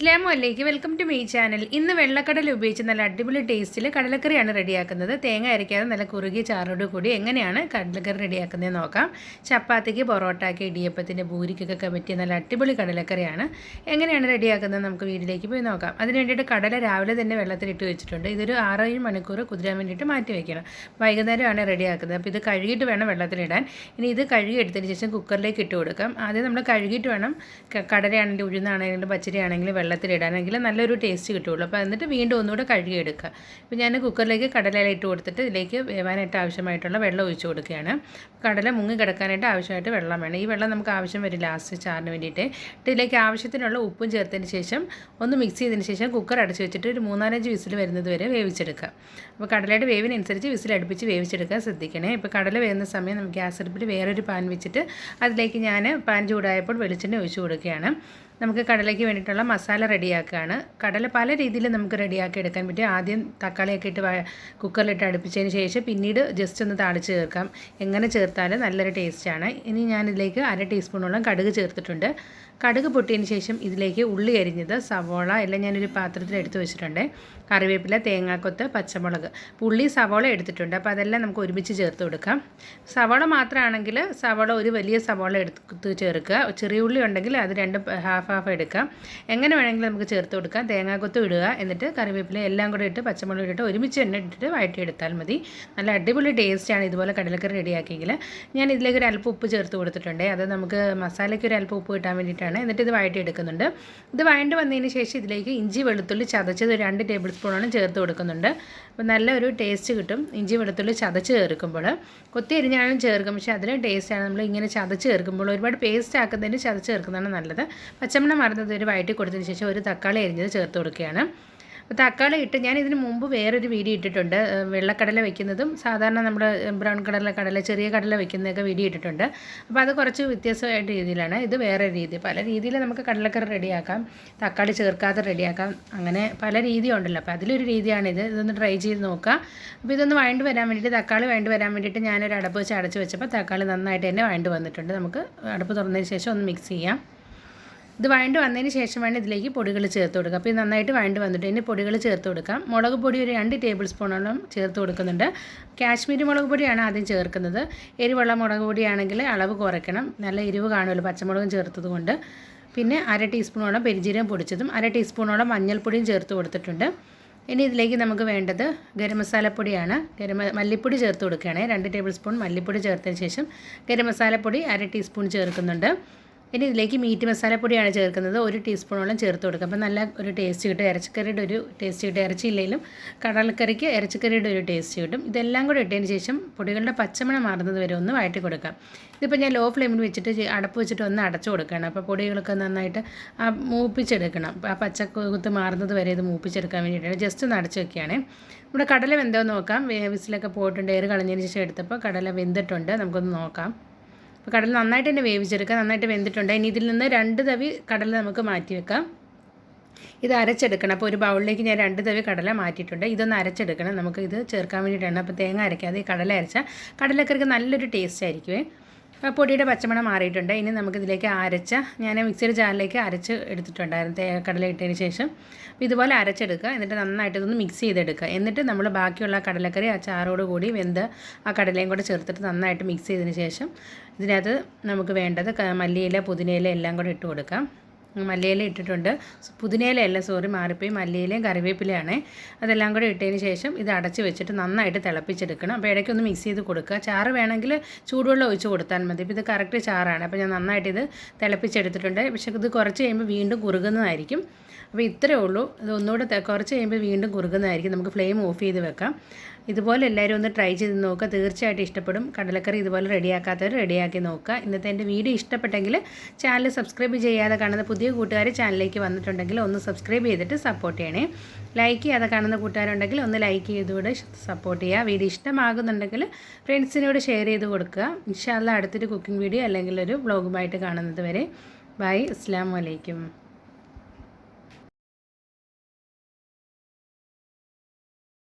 അസ്ലാമലൈക്ക് welcome to me channel. ഇന്ന് വെള്ളക്കടല ഉപയോഗിച്ച് നല്ല അടിപൊളി ടേസ്റ്റിൽ കടലക്കറിയാണ് റെഡിയാക്കുന്നത്. തേങ്ങ അരയ്ക്കാതെ നല്ല കുറുകിയ ചാറോട് കൂടി എങ്ങനെയാണ് കടലക്കറി റെഡിയാക്കുന്നത് നോക്കാം. ചപ്പാത്തിക്ക് പൊറോട്ടയ്ക്ക് ഇടിയപ്പത്തിന്റെ പൂരിക്കൊക്കെ പറ്റിയ നല്ല അടിപൊളി കടലക്കറിയാണ്. എങ്ങനെയാണ് റെഡിയാക്കുന്നത് നമുക്ക് വീട്ടിലേക്ക് പോയി നോക്കാം. അതിന് വേണ്ടിയിട്ട് കടല രാവിലെ തന്നെ വെള്ളത്തിലിട്ട് വെച്ചിട്ടുണ്ട്. ഇതൊരു ആറേഴ് മണിക്കൂർ കുതിരാൻ വേണ്ടിയിട്ട് മാറ്റി വയ്ക്കണം വൈകുന്നേരമാണ് റെഡിയാക്കുന്നത്. അപ്പോൾ ഇത് കഴുകിയിട്ട് വേണം വെള്ളത്തിലിടാൻ. ഇനി ഇത് കഴുകി എടുത്തതിന് ശേഷം കുക്കറിലേക്ക് ഇട്ട് കൊടുക്കാം. ആദ്യം നമ്മൾ കഴുകിയിട്ട് വേണം കടലയാണെങ്കിലും ഉഴുന്നാണെങ്കിലും പച്ചരിയാണെങ്കിലും വെള്ളത്തിലിടാനെങ്കിൽ നല്ലൊരു ടേസ്റ്റ് കിട്ടുള്ളൂ അപ്പോൾ എന്നിട്ട് വീണ്ടും ഒന്നുകൂടെ കഴുകിയെടുക്കുക. ഇപ്പോൾ ഞാൻ കുക്കറിലേക്ക് കടല ഇട്ട് കൊടുത്തിട്ട് ഇതിലേക്ക് വേവാനായിട്ട് ആവശ്യമായിട്ടുള്ള വെള്ളം ഒഴിച്ചു കൊടുക്കുകയാണ്. കടല മുങ്ങി കിടക്കാനായിട്ട് ആവശ്യമായിട്ട് വെള്ളം വേണം. ഈ വെള്ളം നമുക്ക് ആവശ്യം വരും ലാസ്റ്റ് ചാറിന് വേണ്ടിയിട്ട്. ഇതിലേക്ക് ആവശ്യത്തിനുള്ള ഉപ്പും ചേർത്തതിന് ശേഷം ഒന്ന് മിക്സ് ചെയ്തതിന് ശേഷം കുക്കർ അടച്ച് വെച്ചിട്ട് ഒരു മൂന്നാലഞ്ച് വിസിൽ വരുന്നത് വരെ വേവിച്ചെടുക്കുക. അപ്പോൾ കടലയുടെ വേവിനനുസരിച്ച് വിസിൽ അടുപ്പിച്ച് വേവിച്ചെടുക്കാൻ ശ്രദ്ധിക്കണേ. ഇപ്പോൾ കടല വേവുന്ന സമയം നമുക്ക് ഗ്യാസ് അടുപ്പിൽ വേറൊരു പാൻ വെച്ചിട്ട് അതിലേക്ക് ഞാൻ പാൻ ചൂടായപ്പോൾ വെളിച്ചെണ്ണ ഒഴിച്ചു കൊടുക്കുകയാണ്. നമുക്ക് കടലയ്ക്ക് വേണ്ടിയിട്ടുള്ള മസാല റെഡിയാക്കുകയാണ്. കടല പല രീതിയിൽ നമുക്ക് റെഡിയാക്കി എടുക്കാൻ പറ്റും. ആദ്യം തക്കാളിയൊക്കെ ഇട്ട് കുക്കറിലിട്ട് അടുപ്പിച്ചതിന് ശേഷം പിന്നീട് ജസ്റ്റ് ഒന്ന് താളിച്ച് ചേർക്കാം. എങ്ങനെ ചേർത്താലും നല്ലൊരു ടേസ്റ്റാണ് ഇനി ഞാനിതിലേക്ക് അര ടീസ്പൂണോളം കടുക് ചേർത്തിട്ടുണ്ട്. കടുക് പൊട്ടിയതിന് ശേഷം ഇതിലേക്ക് ഉള്ളി അരിഞ്ഞത് സവോള എല്ലാം ഞാനൊരു പാത്രത്തിൽ എടുത്തു വെച്ചിട്ടുണ്ട്. കറിവേപ്പില തേങ്ങാക്കൊത്ത് പച്ചമുളക്. ഉള്ളി സവോള എടുത്തിട്ടുണ്ട്. അപ്പോൾ അതെല്ലാം നമുക്ക് ഒരുമിച്ച് ചേർത്ത് കൊടുക്കാം. സവോള മാത്രമാണെങ്കിൽ സവോള ഒരു വലിയ സവോള എടുത്ത് ചേർക്കുക. ചെറിയ ഉള്ളി ഉണ്ടെങ്കിൽ അത് രണ്ട് ഹാഫ് ഹാഫ് എടുക്കാം. എങ്ങനെ വേണമെങ്കിലും നമുക്ക് ചേർത്ത് കൊടുക്കാം. തേങ്ങാക്കൊത്ത് ഇടുക. എന്നിട്ട് കറിവേപ്പില എല്ലാം കൂടെ ഇട്ട് പച്ചമുളക് ഇട്ട് ഒരുമിച്ച് എണ്ണ ഇട്ടിട്ട് എടുത്താൽ മതി. നല്ല അടിപൊളി ടേസ്റ്റാണ് ഇതുപോലെ കടലക്കറി റെഡിയാക്കിയെങ്കിൽ ഞാൻ ഇതിലേക്ക് ഒരു അല്പം ഉപ്പ് ചേർത്ത് കൊടുത്തിട്ടുണ്ട്. അത് നമുക്ക് മസാലയ്ക്ക് ഒരു അല്പം ഉപ്പ് കിട്ടാൻ വേണ്ടിയിട്ടാണ്. എന്നിട്ട് ഇത് വഴറ്റിയെടുക്കുന്നുണ്ട് ഇത് വഴണ്ട് വന്നതിന് ശേഷം ഇതിലേക്ക് ഇഞ്ചി വെളുത്തുള്ളി ചതച്ചത് രണ്ട് ടേബിൾ സ്പൂണാണ് ചേർത്ത് കൊടുക്കുന്നുണ്ട്. അപ്പോൾ നല്ലൊരു ടേസ്റ്റ് കിട്ടും ഇഞ്ചി വെളുത്തുള്ളി ചതച്ച് ചേർക്കുമ്പോൾ. കൊത്തി അരിഞ്ഞാലും ചേർക്കും. പക്ഷേ അതിന് ടേസ്റ്റാണ് നമ്മൾ ഇങ്ങനെ ചതച്ച് ചേർക്കുമ്പോൾ ഒരുപാട് പേസ്റ്റ് ആക്കുന്നതിന് ചതച്ച് ചേർക്കുന്നതാണ് നല്ലത്. പച്ചമണം മറന്നത് ഒരു വയറ്റി കൊടുത്തതിന് ശേഷം ഒരു തക്കാളി അരിഞ്ഞത് ചേർത്ത് കൊടുക്കുകയാണ്. അപ്പോൾ തക്കാളി ഇട്ട് ഞാൻ ഇതിന് മുമ്പ് വേറൊരു വീഡിയോ ഇട്ടിട്ടുണ്ട്. വെള്ളക്കടല വെക്കുന്നതും സാധാരണ നമ്മുടെ ബ്രൗൺ കടല കടല ചെറിയ കടല വെക്കുന്നതൊക്കെ വീഡിയോ ഇട്ടിട്ടുണ്ട്. അപ്പോൾ അത് കുറച്ച് വ്യത്യസ്തമായിട്ട് രീതിയിലാണ്. ഇത് വേറെ രീതി. പല രീതിയിൽ നമുക്ക് കടലക്കറി റെഡിയാക്കാം. തക്കാളി ചേർക്കാതെ റെഡിയാക്കാം. അങ്ങനെ പല രീതിയുണ്ടല്ലോ. അപ്പോൾ അതിലൊരു രീതിയാണിത്. ഇതൊന്ന് ട്രൈ ചെയ്ത് നോക്കുക. അപ്പോൾ ഇതൊന്ന് വഴണ്ട് വരാൻ വേണ്ടിയിട്ട് തക്കാളി വഴണ്ട് വരാൻ വേണ്ടിയിട്ട് ഞാനൊരു അടപ്പ് വെച്ച് അടച്ച് വെച്ചപ്പോൾ തക്കാളി നന്നായിട്ട് തന്നെ വഴണ്ട് വന്നിട്ടുണ്ട്. നമുക്ക് അടപ്പ് തുറന്നതിന് ശേഷം ഒന്ന് മിക്സ് ചെയ്യാം. ഇത് വഴണ്ട് വന്നതിന് ശേഷം വേണം ഇതിലേക്ക് പൊടികൾ ചേർത്ത് കൊടുക്കുക. അപ്പോൾ ഇത് നന്നായിട്ട് വഴണ്ട് വന്നിട്ട് ഇനി പൊടികൾ ചേർത്ത് കൊടുക്കാം. മുളക് പൊടി ഒരു രണ്ട് ടേബിൾ സ്പൂണോളം ചേർത്ത് കൊടുക്കുന്നുണ്ട്. കാശ്മീരി മുളക് പൊടിയാണ് ആദ്യം ചേർക്കുന്നത്. എരിവുള്ള മുളക് പൊടിയാണെങ്കിൽ അളവ് കുറയ്ക്കണം. നല്ല എരിവ് കാണുമല്ലോ പച്ചമുളകും ചേർത്തത് കൊണ്ട്. പിന്നെ അര ടീസ്പൂണോളം പെരിഞ്ചീരം പൊടിച്ചതും അര ടീസ്പൂണോളം മഞ്ഞൾപ്പൊടിയും ചേർത്ത് കൊടുത്തിട്ടുണ്ട്. ഇനി ഇതിലേക്ക് നമുക്ക് വേണ്ടത് ഗരം മസാലപ്പൊടിയാണ് ഗരം മല്ലിപ്പൊടി ചേർത്ത് കൊടുക്കുകയാണ്. രണ്ട് ടേബിൾ സ്പൂൺ മല്ലിപ്പൊടി ചേർത്തതിന് ശേഷം ഗരം മസാലപ്പൊടി അര ടീസ്പൂൺ ചേർക്കുന്നുണ്ട്. ഇനി ഇതിലേക്ക് മീറ്റ് മസാലപ്പൊടിയാണ് ചേർക്കുന്നത്. ഒരു ടീസ്പൂണോളം ചേർത്ത് കൊടുക്കുക. അപ്പോൾ നല്ല ഒരു ടേസ്റ്റ് കിട്ടും. ഇറച്ചിക്കറിയുടെ ഒരു ടേസ്റ്റ് കിട്ടും. ഇറച്ചിയില്ലെങ്കിലും കടലക്കറിക്ക് ഇറച്ചിക്കറിയുടെ ഒരു ടേസ്റ്റ് കിട്ടും. ഇതെല്ലാം കൂടെ ഇട്ടതിന് ശേഷം പൊടികളുടെ പച്ചമണം മാറുന്നത് വരെ ഒന്ന് വഴറ്റി കൊടുക്കാം. ഇതിപ്പോൾ ഞാൻ ലോ ഫ്ലെയിമിൽ വെച്ചിട്ട് അടപ്പ് വെച്ചിട്ട് ഒന്ന് അടച്ചു കൊടുക്കണം അപ്പോൾ പൊടികളൊക്കെ നന്നായിട്ട് ആ മൂപ്പിച്ചെടുക്കണം. ആ പച്ചക്കുത്ത് മാറുന്നത് വരെ ഇത് മൂപ്പിച്ചെടുക്കാൻ വേണ്ടിയിട്ടാണ്. ജസ്റ്റ് ഒന്ന് അടച്ചു വെക്കുകയാണ്. നമ്മുടെ കടല വെന്തോ നോക്കാം. വിസിലൊക്കെ പോയിട്ടുണ്ട്. എയർ കളഞ്ഞതിന് ശേഷം എടുത്തപ്പോൾ കടല വെന്തിട്ടുണ്ട്. നമുക്കൊന്ന് നോക്കാം. അപ്പോൾ കടൽ നന്നായിട്ട് തന്നെ വേവിച്ചെടുക്കുക നന്നായിട്ട് വെന്തിട്ടുണ്ട്. ഇനി ഇതിൽ നിന്ന് രണ്ട് തവി കടൽ നമുക്ക് മാറ്റി വെക്കാം. ഇത് അരച്ചെടുക്കണം. അപ്പോൾ ഒരു ബൗളിലേക്ക് ഞാൻ രണ്ട് തവി കടല മാറ്റിയിട്ടുണ്ട്. ഇതൊന്ന് അരച്ചെടുക്കണം. നമുക്ക് ഇത് ചേർക്കാൻ വേണ്ടിയിട്ടാണ്. അപ്പോൾ തേങ്ങ അരയ്ക്കാതെ കടല അരച്ചാൽ കടലക്കറിക്ക് നല്ലൊരു ടേസ്റ്റ് ആയിരിക്കുമേ പൊടിയുടെ പച്ചമണം മാറിയിട്ടുണ്ട്. ഇനി നമുക്കിതിലേക്ക് അരച്ച ഞാൻ മിക്സിയുടെ ജാറിലേക്ക് അരച്ച് എടുത്തിട്ടുണ്ടായിരുന്നു തേ കടല ഇട്ടതിന് ശേഷം. ഇതുപോലെ അരച്ചെടുക്കുക. എന്നിട്ട് നന്നായിട്ട് ഇതൊന്ന് മിക്സ് ചെയ്തെടുക്കുക. എന്നിട്ട് നമ്മൾ ബാക്കിയുള്ള കടലക്കറി ആ ചാറോട് കൂടി വെന്ത് ആ കടലയും കൂടെ ചേർത്തിട്ട് നന്നായിട്ട് മിക്സ് ചെയ്തതിന് ശേഷം ഇതിനകത്ത് നമുക്ക് വേണ്ടത് മല്ലിയില പുതിനയില എല്ലാം കൂടെ ഇട്ട് കൊടുക്കാം. മല്ലിയില ഇട്ടിട്ടുണ്ട്. പുതിനയിലയല്ല സോറി മാറിപ്പോയി. മല്ലിയിലയും കറിവേപ്പിലയാണ് അതെല്ലാം കൂടെ ഇട്ടതിന് ശേഷം ഇത് അടച്ച് വെച്ചിട്ട് നന്നായിട്ട് തിളപ്പിച്ചെടുക്കണം. അപ്പോൾ ഇടയ്ക്കൊന്ന് മിക്സ് ചെയ്ത് കൊടുക്കുക. ചാറ് വേണമെങ്കിൽ ചൂടുവെള്ളം ഒഴിച്ച് കൊടുത്താൽ മതി. ഇപ്പോൾ ഇത് കറക്റ്റ് ചാറാണ്. അപ്പോൾ ഞാൻ നന്നായിട്ട് ഇത് തിളപ്പിച്ചെടുത്തിട്ടുണ്ട്. പക്ഷേ ഇത് കുറച്ച് കഴിയുമ്പോൾ വീണ്ടും കുറുകുന്നതായിരിക്കും. അപ്പോൾ ഇത്രയേ ഉള്ളൂ. ഇത് ഒന്നുകൂടെ കുറച്ച് കഴിയുമ്പോൾ വീണ്ടും കുറുകുന്നതായിരിക്കും. നമുക്ക് ഫ്ലെയിം ഓഫ് ചെയ്ത് വെക്കാം. ഇതുപോലെ എല്ലാവരും ഒന്ന് ട്രൈ ചെയ്ത് നോക്കുക തീർച്ചയായിട്ടും ഇഷ്ടപ്പെടും. കടലക്കറി ഇതുപോലെ റെഡിയാക്കാത്തവർ റെഡിയാക്കി നോക്കുക. ഇന്നത്തെ എന്റെ വീഡിയോ ഇഷ്ടപ്പെട്ടെങ്കിൽ ചാനൽ സബ്സ്ക്രൈബ് ചെയ്യാതെ കാണുന്ന പുതിയ കൂട്ടുകാർ ചാനലിലേക്ക് വന്നിട്ടുണ്ടെങ്കിൽ ഒന്ന് സബ്സ്ക്രൈബ് ചെയ്തിട്ട് സപ്പോർട്ട് ചെയ്യണേ. ലൈക്ക് ചെയ്യാതെ കാണുന്ന കൂട്ടുകാരുണ്ടെങ്കിൽ ഒന്ന് ലൈക്ക് ചെയ്തുകൂടെ സപ്പോർട്ട് ചെയ്യുക. വീഡിയോ ഇഷ്ടമാകുന്നുണ്ടെങ്കിൽ ഫ്രണ്ട്സിനോട് ഷെയർ ചെയ്ത് കൊടുക്കുക. ഇൻഷാല്ല അടുത്തൊരു കുക്കിംഗ് വീഡിയോ അല്ലെങ്കിൽ ഒരു വ്ളോഗുമായിട്ട് കാണുന്നത് വരെ. ബൈ അസ്സാം വലൈക്കും